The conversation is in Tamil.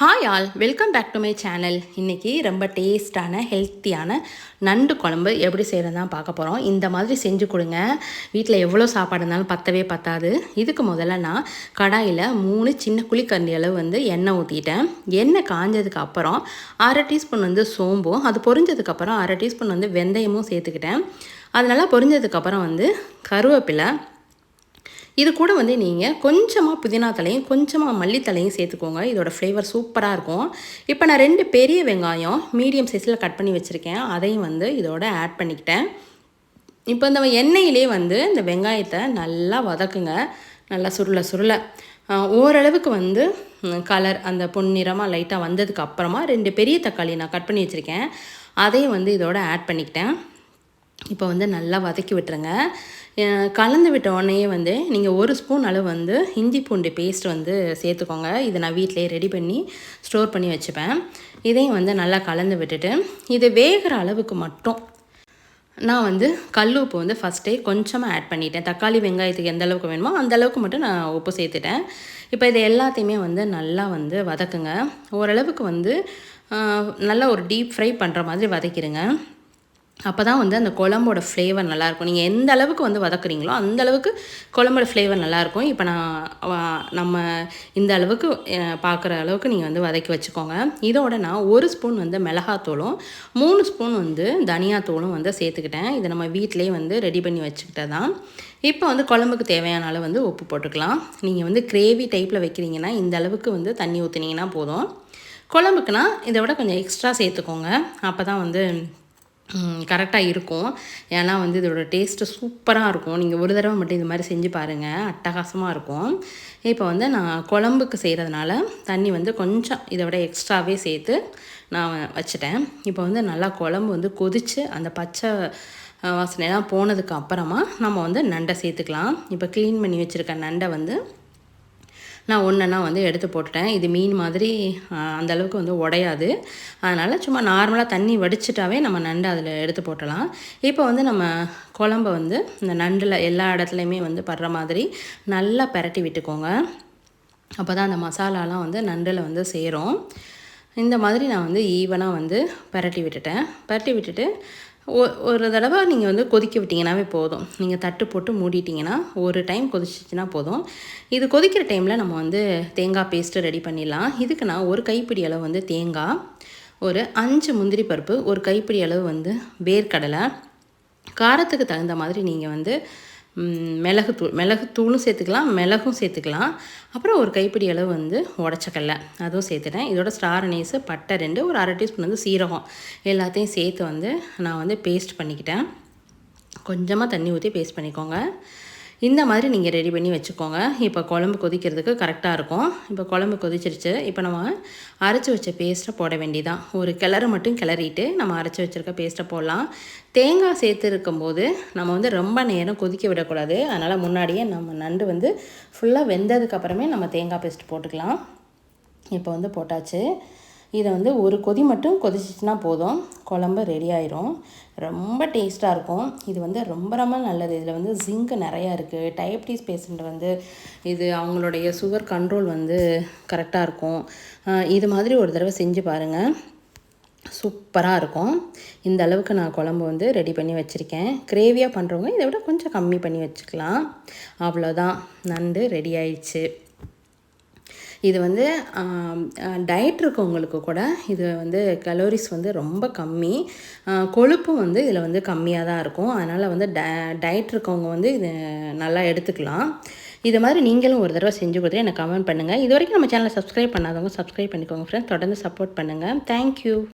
Hi all welcome back to my channel இன்றைக்கி ரொம்ப டேஸ்டான ஹெல்த்தியான நண்டு குழம்பு எப்படி செய்கிறதான் பார்க்க போகிறோம் இந்த மாதிரி செஞ்சு கொடுங்க. வீட்டில் எவ்வளோ சாப்பாடு இருந்தாலும் பத்தவே பத்தாது. இதுக்கு முதல்ல நான் கடாயில் மூணு சின்ன குழிக்கண்டி அளவு வந்து எண்ணெய் ஊற்றிட்டேன் எண்ணெய் காஞ்சதுக்கு அப்புறம் அரை டீஸ்பூன் வந்து சோம்பும் அது பொரிஞ்சதுக்கப்புறம் அரை டீஸ்பூன் வந்து வெந்தயமும் சேர்த்துக்கிட்டேன். அது நல்லா பொரிஞ்சதுக்கப்புறம் வந்து கருவேப்பிலை இது கூட வந்து நீங்கள் கொஞ்சமாக புதினா தலையும் கொஞ்சமாக மல்லித்தலையும் சேர்த்துக்கோங்க. இதோட ஃப்ளேவர் சூப்பராக இருக்கும். இப்போ நான் ரெண்டு பெரிய வெங்காயம் மீடியம் சைஸில் கட் பண்ணி வச்சுருக்கேன். அதையும் வந்து இதோட ஆட் பண்ணிக்கிட்டேன். இப்போ இந்த எண்ணெயிலே வந்து இந்த வெங்காயத்தை நல்லா வதக்குங்க. நல்லா சுருள சுருள. ஓரளவுக்கு வந்து கலர் அந்த பொன்னிறமாக லைட்டாக வந்ததுக்கு அப்புறமா ரெண்டு பெரிய தக்காளி நான் கட் பண்ணி வச்சுருக்கேன். அதையும் வந்து இதோட ஆட் பண்ணிக்கிட்டேன். இப்போ வந்து நல்லா வதக்கி விட்டுருங்க. கலந்து விட்ட உடனே வந்து நீங்கள் ஒரு ஸ்பூன் அளவு வந்து இஞ்சி பூண்டு பேஸ்ட் வந்து சேர்த்துக்கோங்க. இதை நான் வீட்டிலே ரெடி பண்ணி ஸ்டோர் பண்ணி வச்சுப்பேன். இதையும் வந்து நல்லா கலந்து விட்டுட்டு இது வேகிற அளவுக்கு மட்டும் நான் வந்து கல் உப்பு வந்து ஃபஸ்ட்டே கொஞ்சமாக ஆட் பண்ணிட்டேன். தக்காளி வெங்காயத்துக்கு எந்த அளவுக்கு வேணுமோ அந்த அளவுக்கு மட்டும் நான் உப்பு சேர்த்துட்டேன். இப்போ இது எல்லாத்தையுமே வந்து நல்லா வந்து வதக்குங்க. ஓரளவுக்கு வந்து நல்லா ஒரு டீப் ஃப்ரை பண்ணுற மாதிரி வதக்கிடுங்க. அப்போ தான் வந்து அந்த குழம்போட ஃப்ளேவர் நல்லாயிருக்கும் நீங்கள் எந்த அளவுக்கு வந்து வதக்குறீங்களோ அந்த அளவுக்கு குழம்போட ஃப்ளேவர் நல்லாயிருக்கும் இப்போ நான் நம்ம இந்த அளவுக்கு பார்க்குற அளவுக்கு நீங்கள் வந்து வதக்கி வச்சுக்கோங்க. இதோட நான் ஒரு ஸ்பூன் வந்து மிளகாத்தூளும் மூணு ஸ்பூன் வந்து தனியாத்தூளும் வந்து சேர்த்துக்கிட்டேன். இதை நம்ம வீட்டிலே வந்து ரெடி பண்ணி வச்சுக்கிட்டே தான் இப்போ வந்து குழம்புக்கு தேவையான அளவு வந்து உப்பு போட்டுக்கலாம். நீங்கள் வந்து கிரேவி டைப்பில் வைக்கிறீங்கன்னா இந்த அளவுக்கு வந்து தண்ணி ஊற்றுனீங்கன்னா போதும். குழம்புக்குனா இதை விட கொஞ்சம் எக்ஸ்ட்ரா சேர்த்துக்கோங்க. அப்போ தான் வந்து கரெக்டாக இருக்கும். ஏன்னா வந்து இதோட டேஸ்ட்டு சூப்பராக இருக்கும். நீங்கள் ஒரு தடவை மட்டும் இது மாதிரி செஞ்சு பாருங்கள் அட்டகாசமாக இருக்கும். இப்போ வந்து நான் குழம்புக்கு செய்கிறதுனால தண்ணி வந்து கொஞ்சம் இதை விட எக்ஸ்ட்ராவே சேர்த்து நான் வச்சுட்டேன். இப்போ வந்து நல்லா குழம்பு வந்து கொதித்து அந்த பச்சை வாசனைலாம் போனதுக்கு அப்புறமா நம்ம வந்து நண்டை சேர்த்துக்கலாம். இப்போ க்ளீன் பண்ணி வச்சுருக்க நண்டை வந்து நான் ஒன்றா வந்து எடுத்து போட்டுட்டேன். இது மீன் மாதிரி அந்தளவுக்கு வந்து உடையாது. அதனால் சும்மா நார்மலாக தண்ணி வடிச்சிட்டாவே நம்ம நண்டு அதில் எடுத்து போட்டலாம். இப்போ வந்து நம்ம குழம்ப வந்து இந்த நண்டில் எல்லா இடத்துலையுமே வந்து படுற மாதிரி நல்லா பரட்டி விட்டுக்கோங்க. அப்போ தான் அந்த மசாலாலாம் வந்து நண்டில் வந்து சேரும். இந்த மாதிரி நான் வந்து ஈவனாக வந்து பரட்டி விட்டுட்டேன். பரட்டி விட்டுட்டு ஒரு தடவை நீங்கள் வந்து கொதிக்க விட்டிங்கனாவே போதும். நீங்கள் தட்டு போட்டு மூடிட்டிங்கன்னா ஒரு டைம் கொதிச்சிச்சின்னா போதும். இது கொதிக்கிற டைமில் நம்ம வந்து தேங்காய் பேஸ்ட்டு ரெடி பண்ணிடலாம். இதுக்கு நான் ஒரு கைப்பிடி அளவு வந்து தேங்காய் ஒரு அஞ்சு முந்திரி பருப்பு ஒரு கைப்பிடி அளவு வந்து வேர்க்கடலை காரத்துக்கு தகுந்த மாதிரி நீங்கள் வந்து மிளகுத்தூள் மிளகுத்தூளும் சேர்த்துக்கலாம் மிளகும் சேர்த்துக்கலாம். அப்புறம் ஒரு கைப்பிடி அளவு வந்து உடச்சக்கல்ல அதுவும் சேர்த்துட்டேன். இதோட ஸ்டார் அனேஸு பட்டை ரெண்டு ஒரு அரை டீஸ்பூன் வந்து சீரகம். எல்லாத்தையும் சேர்த்து வந்து நான் வந்து பேஸ்ட் பண்ணிக்கிட்டேன். கொஞ்சமாக தண்ணி ஊற்றி பேஸ்ட் பண்ணிக்கோங்க. இந்த மாதிரி நீங்கள் ரெடி பண்ணி வச்சுக்கோங்க. இப்போ குழம்பு கொதிக்கிறதுக்கு கரெக்டாக இருக்கும். இப்போ குழம்பு கொதிச்சிருச்சு. இப்போ நம்ம அரைச்சி வச்ச பேஸ்ட்டை போட வேண்டியதான் ஒரு கிளறு மட்டும் கிளறிட்டு நம்ம அரைச்சி வச்சுருக்க பேஸ்ட்டை போடலாம். தேங்காய் சேர்த்து இருக்கும்போது நம்ம வந்து ரொம்ப நேரம் கொதிக்க விடக்கூடாது. அதனால் முன்னாடியே நம்ம நண்டு வந்து ஃபுல்லாக வெந்ததுக்கப்புறமே நம்ம தேங்காய் பேஸ்ட் போட்டுக்கலாம். இப்போ வந்து போட்டாச்சு. இதை வந்து ஒரு கொதி மட்டும் கொதிச்சிச்சுன்னா போதும். குழம்பு ரெடி ஆயிரும். ரொம்ப டேஸ்ட்டாக இருக்கும். இது வந்து ரொம்ப ரொம்ப நல்லது. இதில் வந்து ஜிங்க் நிறையா இருக்குது டயபிட்டிஸ் பேஷண்ட் வந்து இது அவங்களுடைய சுகர் கண்ட்ரோல் வந்து கரெக்டாக இருக்கும். இது மாதிரி ஒரு தடவை செஞ்சு பாருங்கள் சூப்பராக இருக்கும். இந்த அளவுக்கு நான் குழம்பு வந்து ரெடி பண்ணி வச்சுருக்கேன். கிரேவியாக பண்ணுறவங்க இதை விட கொஞ்சம் கம்மி பண்ணி வச்சுக்கலாம். அவ்வளோதான் நண்டு ரெடி ஆயிடுச்சு. இது வந்து டயட் இருக்கவங்களுக்கு கூட இது வந்து கலோரிஸ் வந்து ரொம்ப கம்மி. கொழுப்பும் வந்து இதில் வந்து கம்மியாக தான் இருக்கும். அதனால் வந்து ட டயட் இருக்கவங்க வந்து இது நல்லா எடுத்துக்கலாம். இது மாதிரி நீங்களும் ஒரு தடவை செஞ்சு கொடுத்து எனக்கு கமெண்ட் பண்ணுங்கள் இது வரைக்கும் நம்ம சேனலை சப்ஸ்கிரைப் பண்ணாதவங்க சப்ஸ்கிரைப் பண்ணிக்கோங்க ஃப்ரெண்ட்ஸ் தொடர்ந்து சப்போர்ட் பண்ணுங்கள் தேங்க்யூ